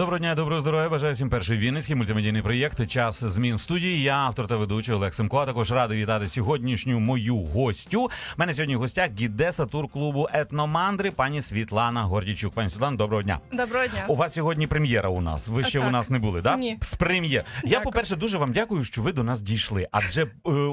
Доброго дня, доброго здоров'я. Бажаю всім перший вінницький мультимедійний проєкт. Час змін в студії. Я автор та ведучий Олег Семко. А також радий вітати сьогоднішню мою гостю. У мене сьогодні в гостях гідеса турклубу Етномандри, пані Світлана Гордічук. Пані Світлана, доброго дня. Доброго дня. У вас сьогодні прем'єра у нас. Ви ще Так. у нас не були, да? Ні. З прем'єр. Я, по-перше, дуже вам дякую, що ви до нас дійшли. Адже е,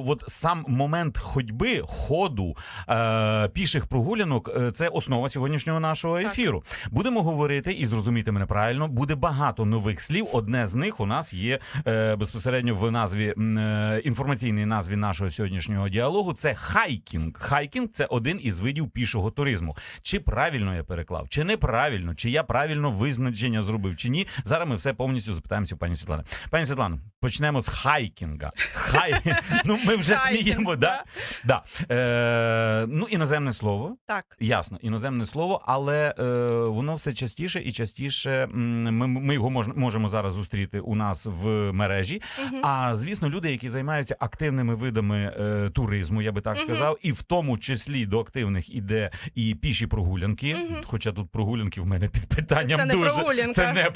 от сам момент ходьби, ходу, е, піших прогулянок е, це основа сьогоднішнього нашого Так. ефіру. Будемо говорити і зрозуміти мене правильно. Буде багато нових слів. Одне з них у нас є е, безпосередньо в назві е, інформаційній назві нашого сьогоднішнього діалогу. Це хайкінг. Хайкінг це один із видів пішого туризму. Чи правильно я переклав, чи неправильно, чи я правильно визначення зробив, чи ні. Зараз ми все повністю запитаємося у пані Світлани. Пані Світлано, почнемо з хайкінга. Хай... Ну, ми вже сміємо, да? Да. Е, ну, іноземне слово. Так, Ясно, іноземне слово, але е, воно все частіше і частіше. м, Ми, ми його мож, можемо зараз зустріти у нас в мережі. Мгм. А звісно, люди, які займаються активними видами е, туризму, я би так Мгм. сказав, і в тому числі до активних іде і піші прогулянки. Мгм. Хоча тут прогулянки в мене під питанням Це не дуже прогулянка. це не це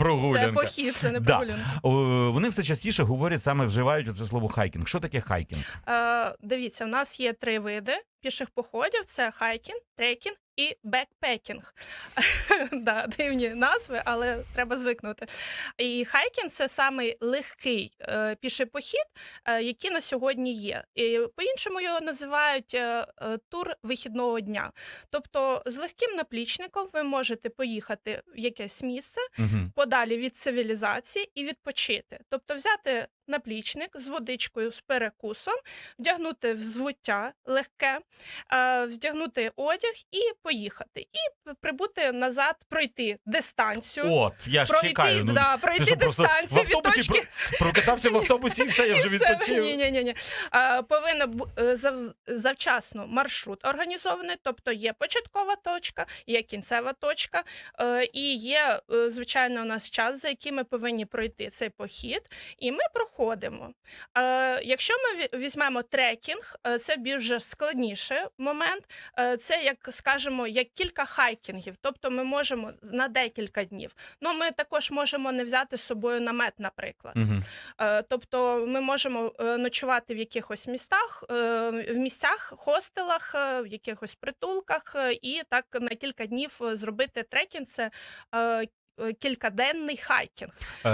похід, це не Да. прогулянка. О, вони все частіше говорять саме вживають оце слово хайкінг. Що таке хайкінг? Е, дивіться, у нас є три види піших походів: це хайкінг, трекінг і бекпекінг. да, дивні назви, але треба звикнути. І хайкінг це самий легкий е, піший похід, е, який на сьогодні є. І по-іншому його називають е, е, тур вихідного дня. Тобто з легким наплічником ви можете поїхати в якесь місце, Угу. подалі від цивілізації і відпочити. Тобто взяти наплічник з водичкою, з перекусом, вдягнути взуття легке, е, вдягнути одяг і поїхати. І прибути назад, пройти дистанцію. От, я ж Пройти, чекаю. Ну, да, пройти в дистанцію від точки про- прокатався в автобусі і все, я вже відпочив. ні, ні, ні, ні. Повинен е, зав- завчасно маршрут організований, тобто є початкова точка, є кінцева точка, е, і є, звичайно, у нас час, за який ми повинні пройти цей похід, і ми проходимо. Е, Якщо ми візьмемо трекінг, е, це більш складніший момент. Е, Це як скажемо, як кілька хайкінгів, тобто ми можемо на декілька днів. Ну, ми також можемо не взяти з собою намет, наприклад. Е, Тобто ми можемо ночувати в якихось містах, в місцях, хостелах, в якихось притулках, і так на кілька днів зробити трекінг. Це кількаденний хайкінг. Е,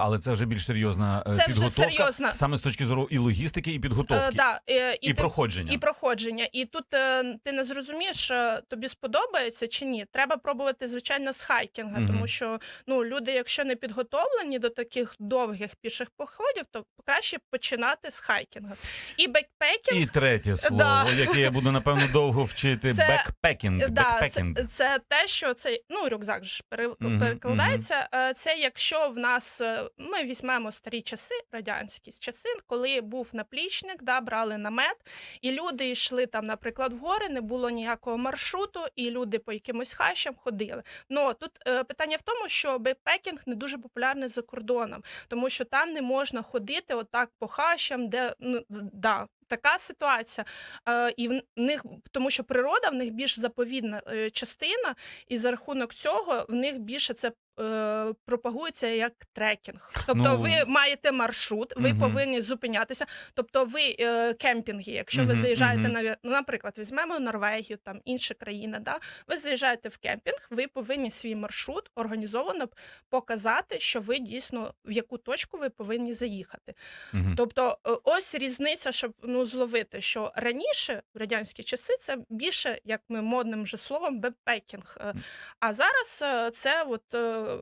але це вже більш серйозна е, Це вже підготовка, серйозна. саме з точки зору і логістики, і підготовки, Е, да, е, і, ти- проходження. І проходження. І тут е, ти не зрозумієш, е, тобі сподобається чи ні. Треба пробувати, звичайно, з хайкінга, Мгм. тому що ну, люди, якщо не підготовлені до таких довгих піших походів, то краще починати з хайкінга. І бекпекінг. І третє слово, Да. яке я буду напевно довго вчити. Це- бекпекінг. Да, це, бекпекінг. це те, що це ну рюкзак ж пере, Мгм, перекладається. Е, Це якщо в нас е, ми візьмемо старі часи, радянські часи, коли був наплічник, да, брали намет, і люди йшли там, наприклад, в гори, не було ніякого маршруту, і люди по якимось хащам ходили. Ну тут е, питання в тому, що бекпекінг не дуже популярний за кордоном, тому що там не можна ходити отак по хащам, де ну да. Така ситуація, е, і в них, тому що природа в них більш заповідна е, частина, і за рахунок цього в них більше це е, пропагується як трекінг. Тобто, Ну, ви маєте маршрут, ви мгм. повинні зупинятися. Тобто, ви е, кемпінги, якщо ви заїжджаєте мгм. на ну, наприклад, візьмемо Норвегію, там інші країни, да, ви заїжджаєте в кемпінг, ви повинні свій маршрут організовано показати, що ви дійсно в яку точку ви повинні заїхати. Мгм. Тобто, е, ось різниця, щоб ну зловити, що раніше в радянські часи це більше, як ми модним вже словом, бекпекінг. Е, А зараз це, от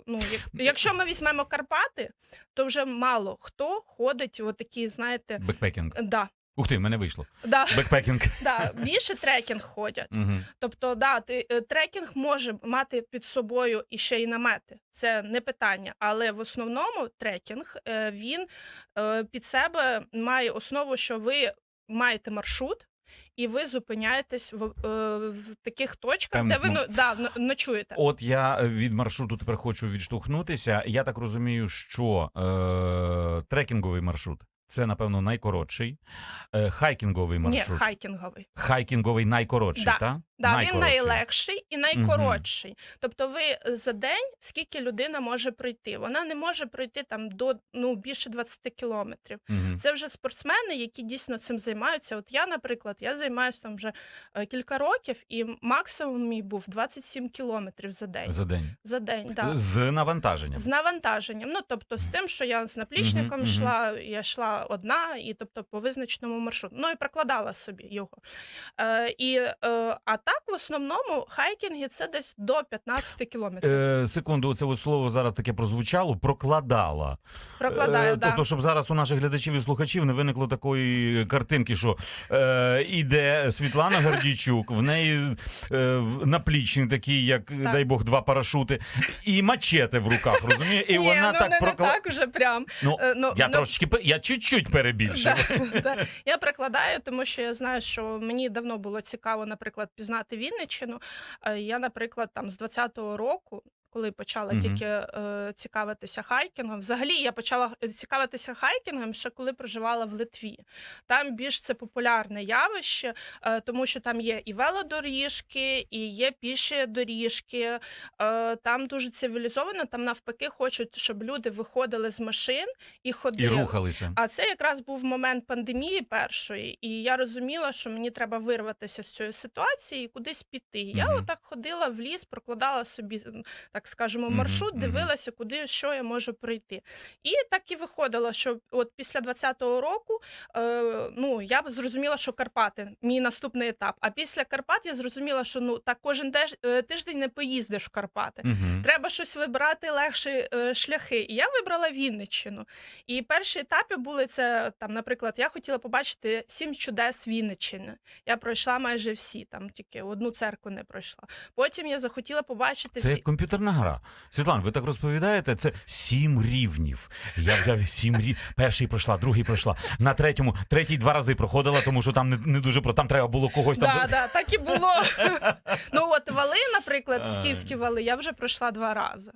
ну як, якщо ми візьмемо Карпати, то вже мало хто ходить, от такі, знаєте, Бекпекінг. да, Ух ти, в мене вийшло. да, Бекпекінг. да, більше трекінг ходять. Мгм. Тобто, да, ти, е, трекінг може мати під собою і ще й намети. Це не питання. Але в основному трекінг е, він е, під себе має основу, що ви маєте маршрут. І ви зупиняєтесь в, е, в таких точках, Певних де ви ну, да, ночуєте. От я е, від маршруту тепер хочу відштовхнутися. Я так розумію, що е, трекінговий маршрут це напевно найкоротший. хайкінговий хайкінговий Ні, хайкінговий. Хайкінговий найкоротший, Да. так? Да, він найлегший і найкоротший. Тобто, ви за день скільки людина може пройти? Вона не може пройти там до ну більше 20 кілометрів. Мгм. Це вже спортсмени, які дійсно цим займаються. От я, наприклад, я займаюся там вже е, кілька років, і максимум мій був 27 кілометрів за день. За день. За день, да. З навантаженням. З навантаженням. Ну тобто, з тим, що я з наплічником мгм. йшла, я йшла одна, і тобто по визначеному маршруту. Ну і прокладала собі його. Е, і, е, а так, в основному, хайкінги це десь до 15 кілометрів. Е, секунду, це от слово зараз таке прозвучало. Прокладала. Прокладаю, Е, да. Тобто, щоб зараз у наших глядачів і слухачів не виникло такої картинки, що е, іде Світлана Гордійчук, в неї е, наплічник такий, як дай Бог, два парашути, і мачете в руках, розуміє? І Ні, вона ну, так не, прокла... не так вже прям. Ну, Е, ну, я ну, трошечки я чуть-чуть перебільшив. Да, да. Я прикладаю, тому що я знаю, що мені давно було цікаво, наприклад, пізнати Вінниччину. Е, Я, наприклад, там з 20-го року. Коли почала Мгм. тільки е, цікавитися хайкінгом, взагалі я почала е, цікавитися хайкінгом ще коли проживала в Литві. Там більш це популярне явище, е, тому що там є і велодоріжки, і є піші доріжки. Е, там дуже цивілізовано. Там навпаки хочуть, щоб люди виходили з машин і І ходили. рухалися. А це якраз був момент пандемії першої, і я розуміла, що мені треба вирватися з цієї ситуації і кудись піти. Я отак ходила в ліс, прокладала собі, м, так скажемо, маршрут, дивилася, куди що я можу пройти. І так і виходило, що от після 20-го року е, ну я зрозуміла, що Карпати мій наступний етап. А після Карпат я зрозуміла, що ну так кожен е, тиждень не поїздиш в Карпати. Треба щось вибирати легші е, шляхи. І я вибрала Вінниччину. І перші етапи були це там, наприклад, я хотіла побачити сім чудес Вінниччини. Я пройшла майже всі, там тільки одну церкву не пройшла. Потім я захотіла побачити Це всі. як комп'ютерна гра. Світлан, ви так розповідаєте, це сім рівнів. Я взяв сім рівнів. Перший пройшла, другий пройшла. На третьому, третій два рази проходила, тому що там не, не дуже про там треба було когось там. Да, да, так і було. ну от вали, наприклад, скіфські вали, я вже пройшла два рази.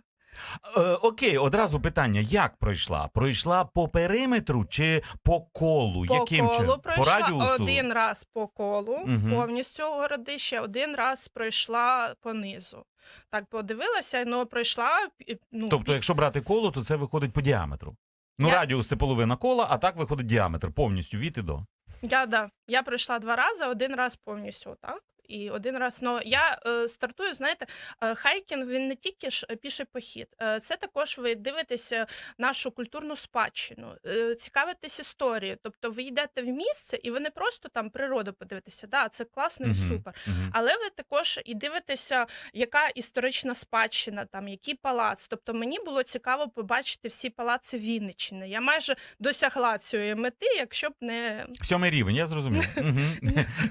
Е, окей, одразу питання: як пройшла? Пройшла по периметру чи по колу? По Яким колу чином? пройшла По радіусу? один раз по колу, Мгм. повністю городище, один раз пройшла по низу. Так подивилася, ну пройшла. Ну, Тобто, якщо брати коло, то це виходить по діаметру. Ну, Я- радіус це половина кола, а так виходить діаметр повністю від і до. Я, да, я пройшла два рази, один раз повністю отак. І один раз, ну я е, стартую, знаєте, е, хайкінг він не тільки ж е, піший похід, е, це також ви дивитеся нашу культурну спадщину, е, цікавитесь історією. Тобто ви йдете в місце і ви не просто там природу подивитеся, да, це класно і супер. мгм. Але ви також і дивитеся, яка історична спадщина, там який палац. Тобто мені було цікаво побачити всі палаци Вінниччини. Я майже досягла цієї мети, якщо б не Сьомий рівень, я зрозумів.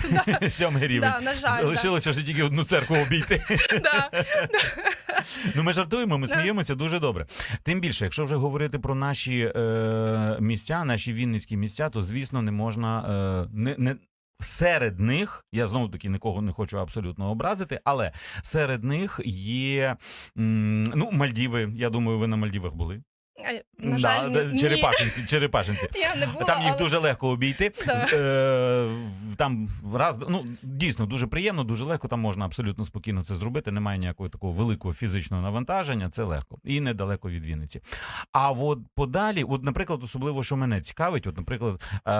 Сьомий рівень. Жаль. Залишилося вже тільки одну церкву обійти. Ну, ми жартуємо, ми сміємося дуже добре. Тим більше, якщо вже говорити про наші е, місця, наші вінницькі місця, то звісно не можна е, не. не Серед них, я знову таки нікого не хочу абсолютно образити, але серед них є ну, Мальдіви. Я думаю, ви на Мальдівах були. Е, На жаль, да, ні. черепашинці, черепашинці. Я не була, Там їх але... дуже легко обійти. Да. Е, там раз, ну дійсно дуже приємно, дуже легко. Там можна абсолютно спокійно це зробити. Немає ніякого такого великого фізичного навантаження. Це легко і недалеко від Вінниці. А от подалі, от, наприклад, особливо, що мене цікавить, от, наприклад, е,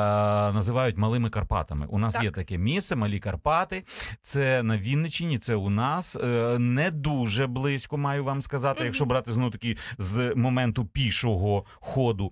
називають малими Карпатами. У нас Так. є таке місце, малі Карпати. Це на Вінниччині, це у нас е, не дуже близько, маю вам сказати, якщо брати знову таки з моменту пішого ходу.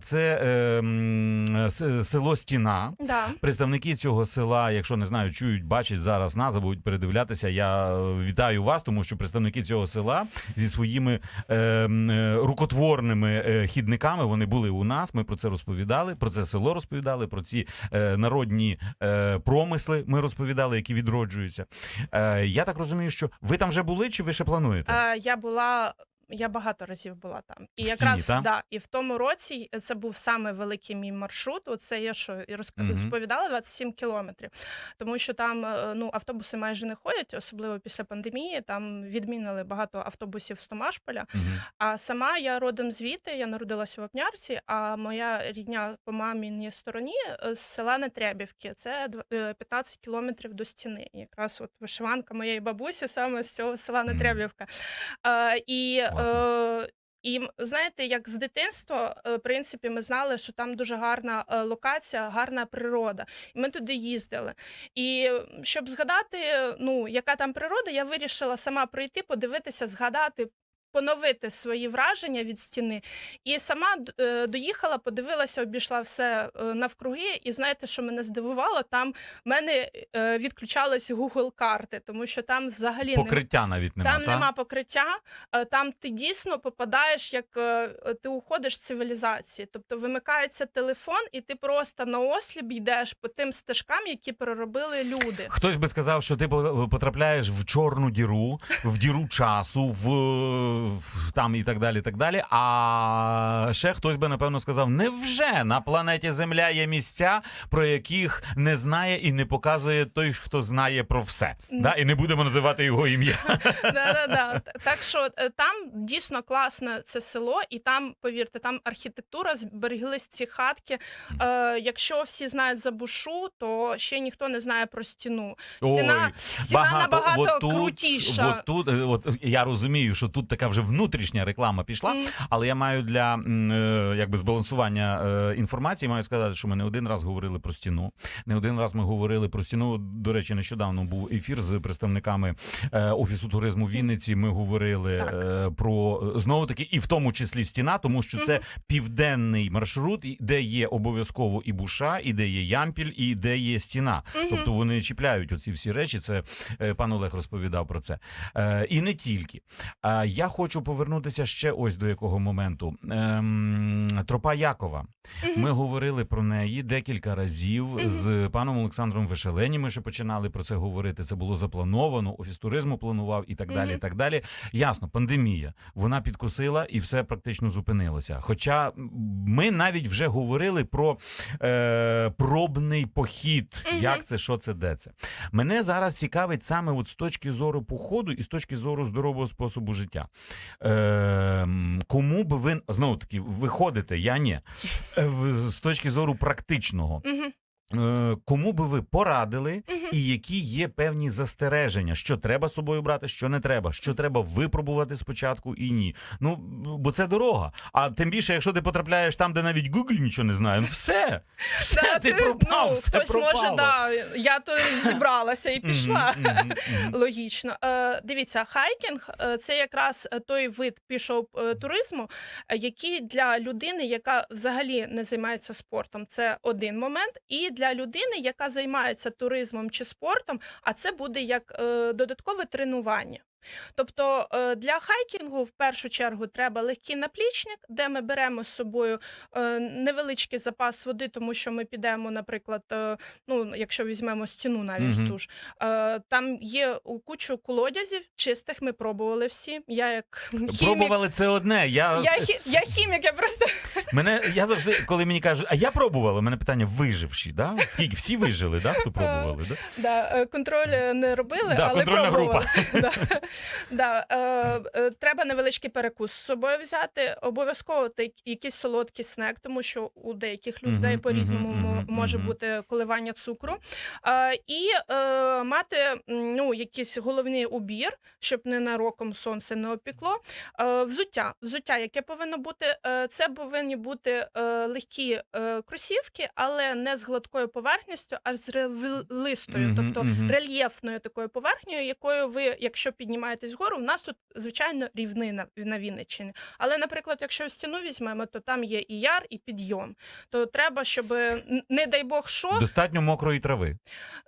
Це е, село Стіна. Да. Представники цього села, якщо не знаю, чують, бачать зараз назва, будуть передивлятися. Я вітаю вас, тому що представники цього села зі своїми е, е, рукотворними е, хідниками вони були у нас. Ми про це розповідали. Про це село розповідали, про ці е, народні е, промисли. Ми розповідали, які відроджуються. Е, я так розумію, що ви там вже були, чи ви ще плануєте? Е, я була я багато разів була там. І стіні, якраз та? да, і в тому році це був саме великий мій маршрут. Оце я що і розповідала 27 кілометрів. Тому що там е, ну автобуси майже не ходять, особливо після пандемії. Там відмінили багато автобусів з Томашполя. Мгм. А сама я родом звідти, я народилася в Вапнярці, а моя рідня по маміній стороні е, з села Нетрябівки. Це дв- е, 15 кілометрів до стіни. Якраз от вишиванка моєї бабусі саме з цього села. Е, і Класно. е, і знаєте, як з дитинства, е, в принципі, ми знали, що там дуже гарна е, локація, гарна природа. І ми туди їздили. І щоб згадати, ну яка там природа, я вирішила сама прийти, подивитися, згадати. Поновити свої враження від стіни, і сама е, доїхала, подивилася, обійшла все е, навкруги. І знаєте, що мене здивувало? Там в мене е, відключались Google карти, тому що там взагалі не Покриття навіть нема. там та? нема покриття, там ти дійсно попадаєш, як ти уходиш з цивілізації. Тобто вимикається телефон, і ти просто на осліп йдеш по тим стежкам, які переробили люди. Хтось би сказав, що ти по- потрапляєш в чорну діру, в діру часу, в там і так далі. і так далі. А ще хтось би напевно сказав: невже на планеті Земля є місця, про яких не знає і не показує той, хто знає про все. Да? І не будемо називати його ім'я. Да-да-да. Так що е, там дійсно класне це село, і там, повірте, там архітектура, збереглись ці хатки. Е, якщо всі знають за бушу, то ще ніхто не знає про стіну. Стіна, стіна набагато крутіша. От тут, е, от я розумію, що тут така вже внутрішня реклама пішла. Але я маю для е, якби збалансування е, інформації, маю сказати, що ми не один раз говорили про стіну. Не один раз ми говорили про стіну. До речі, нещодавно був ефір з представниками е, офісу туризму в Вінниці. Ми говорили Так. про знову таки, і в тому числі стіна, тому що це південний маршрут, і- де є обов'язково і буша, і де є ямпіль, і де є стіна. Тобто вони чіпляють оці всі речі. Це пан Олег розповідав про це. І не тільки. Я хочу повернутися ще ось до якого моменту. Ем, Тропа Якова. Ми говорили про неї декілька разів з паном Олександром Вишелені. Ми ще починали про це говорити. Це було заплановано. Офіс туризму планував і так далі. І так далі. Ясно, пандемія. Вона підкосила і все практично зупинилося. Хоча ми навіть вже говорили про е, пробний похід. Як це, що це, де це. Мене зараз цікавить саме от з точки зору походу і з точки зору здорового способу життя. Е, кому би ви знову таки виходите, я ні. Е, з точки зору практичного. Е, кому би ви порадили, і які є певні застереження, що треба з собою брати, що не треба, що треба випробувати спочатку і ні. Ну бо це дорога. А тим більше, якщо ти потрапляєш там, де навіть Google нічого не знає, ну все, все Да, ти пропав, ну, все хтось пропало. може, да, я то зібралася і пішла. Логічно. Е, дивіться, хайкінг е, це якраз е, той вид пішого е, туризму, який для людини, яка взагалі не займається спортом, це один момент. І для людини, яка займається туризмом чи спортом, а це буде як е, додаткове тренування. Тобто е, для хайкінгу в першу чергу треба легкий наплічник, де ми беремо з собою е, невеличкий запас води, тому що ми підемо, наприклад, е, ну якщо візьмемо стіну навіть Мгм. ту ж, там є кучу колодязів чистих. Ми пробували всі. Я як хімік, Пробували це одне. Я, я, хі- я хімік, я просто мене я завжди, коли мені кажуть, а я пробувала, у мене питання виживші, да? Скільки всі вижили, да? Хто пробували? Да? да, контроль не робили, Да, але контрольна пробували. да. Да, е, е, треба невеличкий перекус з собою взяти. Обов'язково та- якийсь солодкий снек, тому що у деяких людей Мгм, по-різному мгм, мгм, може мгм. бути коливання цукру. Е, і е, мати м, ну, якийсь головний убір, щоб ненароком сонце не опікло. Е, взуття. Взуття, яке повинно бути, е, це повинні бути е, легкі е, кросівки, але не з гладкою поверхністю, а з ревлистою, Мгм, тобто мгм. рельєфною такою поверхнею, якою ви, якщо піднімаєтесь вгору, у нас тут звичайно рівнина на Вінниччині. Але, наприклад, якщо стіну візьмемо, то там є і яр, і підйом. То треба, щоб не дай Бог що, Достатньо мокрої трави.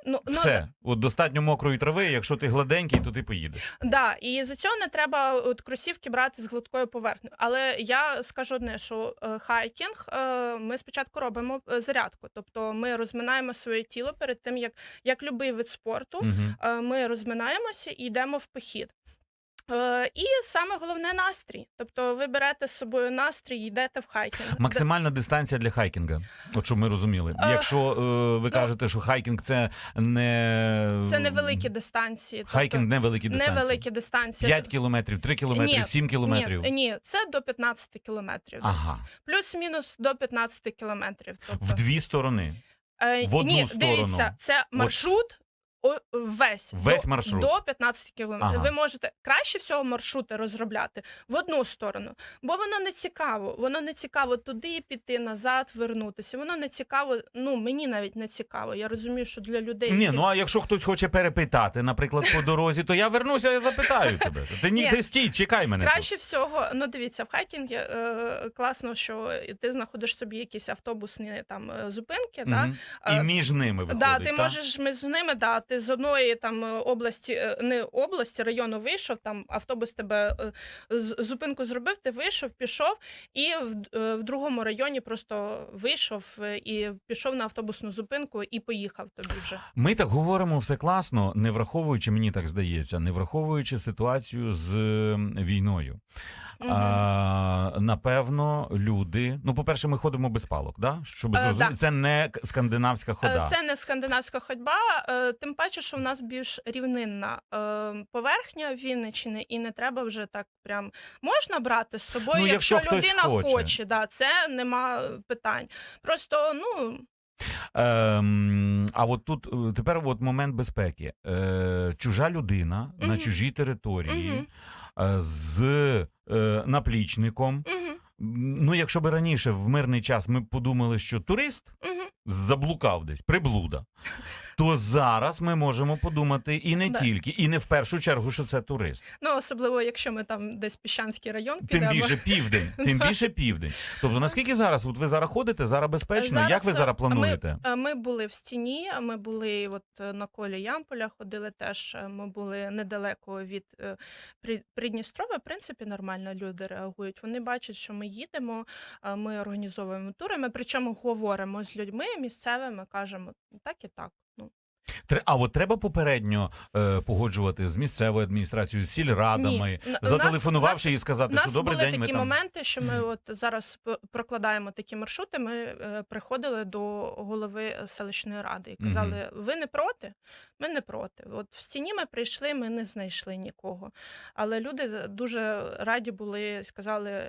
ну, ну Все. От достатньо мокрої трави, якщо ти гладенький, то ти поїдеш. Да, і за цього не треба от кросівки брати з гладкою поверхнею. Але я скажу одне, що е, хайкінг е, ми спочатку робимо е, зарядку, тобто ми розминаємо своє тіло перед тим, як, як любий вид спорту. Мгм. е, Ми розминаємося і йдемо в похід. Е, і саме головне настрій. Тобто ви берете з собою настрій і йдете в хайкінг. Максимальна дистанція для хайкінга. От щоб ми розуміли. Е, Якщо е, ви кажете, що хайкінг це не Це невеликі дистанції. тобто невеликі дистанції. невеликі дистанції. 5 кілометрів, 3 кілометри, Ні, 7 кілометрів. Ні, ні, це до 15 кілометрів. Ага, Плюс-мінус до 15 кілометрів. Тобто, в дві сторони. Е, в одну Ні, сторону. дивіться, це маршрут. О- Весь Весь до, маршрут. до 15 кілометрів. Ага. Ви можете краще всього маршрути розробляти в одну сторону, бо воно не цікаво. Воно не цікаво туди піти, назад, вернутися. Воно не цікаво. Ну мені навіть не цікаво. Я розумію, що для людей Ні, які- ну а якщо хтось хоче перепитати, наприклад, по дорозі, то я вернуся і запитаю тебе. Ти ні, ти стій, чекай мене. тут. Краще всього, ну дивіться, в хайкінгі е, класно, що ти знаходиш собі якісь автобусні там е, зупинки. Да? Мгм. І Е, між ними виходить. Да, ти та? можеш між ними, да, ти з одної там е, області, е, не області, району вийшов, там автобус тебе е, зупинку зробив, ти вийшов, пішов, і в, в другому районі просто вийшов і пішов на автобусну зупинку і поїхав тобі вже. Ми так говоримо все класно, не враховуючи, мені так здається, не враховуючи ситуацію з війною. Мгм. А, напевно, люди. Ну, по-перше, ми ходимо без палок, да? Щоб Е, зрозуміти, да. це не скандинавська хода. Е, Це не скандинавська ходьба, е, тим паче, що в нас більш рівнинна поверхня Вінниччини, і не треба вже так прям можна брати з собою, Ну, якщо якщо, людина хоче. хоче. да, це нема питань. Просто ну Ем, а от тут тепер от момент безпеки. Е, чужа людина на чужій території е, з е, наплічником. угу, Ну, якщо б раніше в мирний час ми подумали, що турист угу. Заблукав десь, приблуда, то зараз ми можемо подумати і не Да. тільки, і не в першу чергу, що це турист. Ну особливо, якщо ми там десь піщанський район Тим більше південь, тим більше південь. Тобто, наскільки зараз, от ви зараз ходите, зараз безпечно? Зараз, Як ви зараз е, плануєте? Е, Ми були в стіні, ми були от е, на колі Ямполя, ходили теж. Ми були недалеко від е, При- В принципі, нормально люди реагують. Вони бачать, що ми їдемо, ми організовуємо тури. Ми причому говоримо з людьми місцевими, кажемо так і так. А от треба попередньо е, погоджувати з місцевою адміністрацією, з сільрадами, Ні. Зателефонувавши нас- і сказати, нас що добрий були день. Ми такі там моменти, що ми от зараз прокладаємо такі маршрути. Ми е, приходили до голови селищної ради і казали: ви не проти? Ми не проти. От в стіні ми прийшли, ми не знайшли нікого. Але люди дуже раді були, сказали.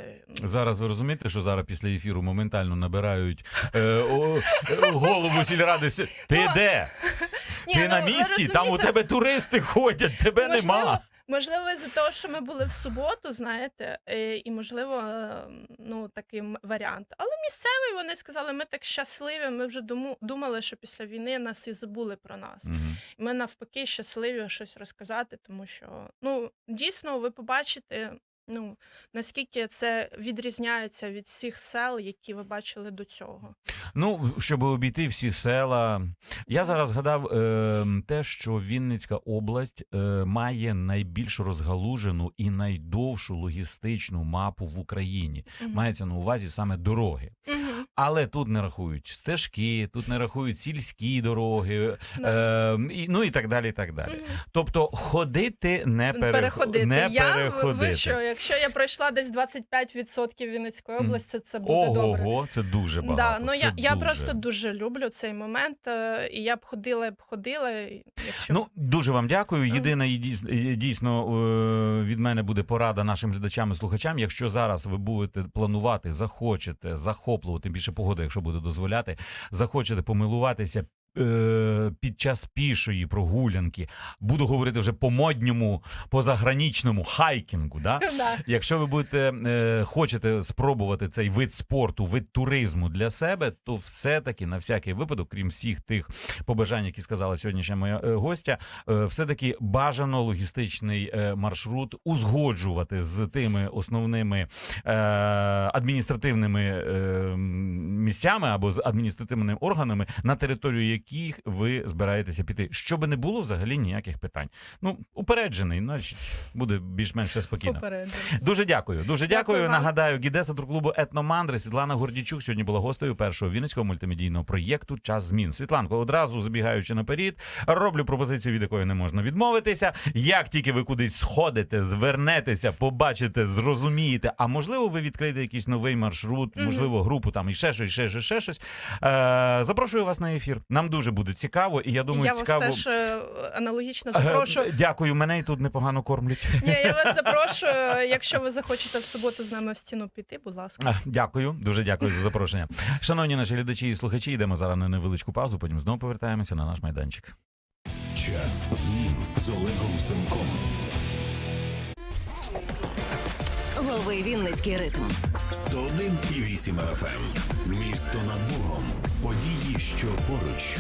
Зараз ви розумієте, що зараз після ефіру моментально набирають е, о, е, голову сільради. Ти Ну, де? Ні, Ти ну, на ви місці? Там у розумієте, тебе туристи ходять, тебе можливо, нема. Можливо, з-за того, що ми були в суботу, знаєте, е, і можливо, е, ну такий м- варіант. Але місцеві вони сказали, ми так щасливі. Ми вже думали, що після війни нас і забули про нас. Мгм. Ми навпаки щасливі щось розказати, тому що ну дійсно ви побачите. Ну наскільки це відрізняється від всіх сел, які ви бачили до цього. Ну, щоб обійти всі села. Я зараз згадав е, те, що Вінницька область е, має найбільш розгалужену і найдовшу логістичну мапу в Україні. Угу. Мається на увазі саме дороги. Мгм. Але тут не рахують стежки, тут не рахують сільські дороги, е, і, ну і так далі. і так далі. Тобто ходити не, перех... переходити. не я, переходити. Ви що, якщо я пройшла десь 25% Вінницької Мгм. області, це буде добре. Ого, це дуже багато. Да, ну це я, я дуже. просто дуже люблю цей момент, е, і я б ходила, б ходила, і якщо Ну дуже вам дякую. Єдина і дійс- і дійсно е, від мене буде порада нашим глядачам і слухачам. Якщо зараз ви будете планувати, захочете захоплювати, тим більше погода, якщо буде дозволяти, захочете помилуватися. Е, Під час пішої прогулянки буду говорити вже по модньому, по загранічному хайкінгу. Да? Якщо ви будете е, хочете спробувати цей вид спорту, вид туризму для себе, то все-таки на всякий випадок, крім всіх тих побажань, які сказала сьогоднішня моя е, гостя, е, все-таки бажано логістичний е, маршрут узгоджувати з тими основними е, адміністративними е, місцями або з адміністративними органами, на територію яких ви збираєтеся піти, щоб не було взагалі ніяких питань. Ну, упереджений, значить, буде більш-менш все спокійно. Попередньо. Дуже дякую. Дуже дякую. Дякую. Нагадаю, гідеса турклубу Етномандри Світлана Гордічук сьогодні була гостею першого вінницького мультимедійного проєкту Час змін. Світланко, одразу забігаючи наперед, роблю пропозицію, від якої не можна відмовитися. Як тільки ви кудись сходите, звернетеся, побачите, зрозумієте, а можливо, ви відкриєте якийсь новий маршрут, можливо, групу там і ще щось, ще щось, ще щось. Е, запрошую вас на ефір. Нам дуже буде цікаво, і я думаю, я цікаво. вас теж е, аналогічно Е, запрошую. Дякую, мене і тут непогано кормлять. Ні, я вас запрошую. Якщо ви захочете в суботу з нами в стіну піти, будь ласка. Дякую, дуже дякую за запрошення. Шановні наші глядачі і слухачі, йдемо зараз на невеличку паузу, потім знову повертаємося на наш майданчик. Час змін з Олегом Семком. Лови Вінницький ритм. 101,8 FM. Місто над Богом. Події, що поруч.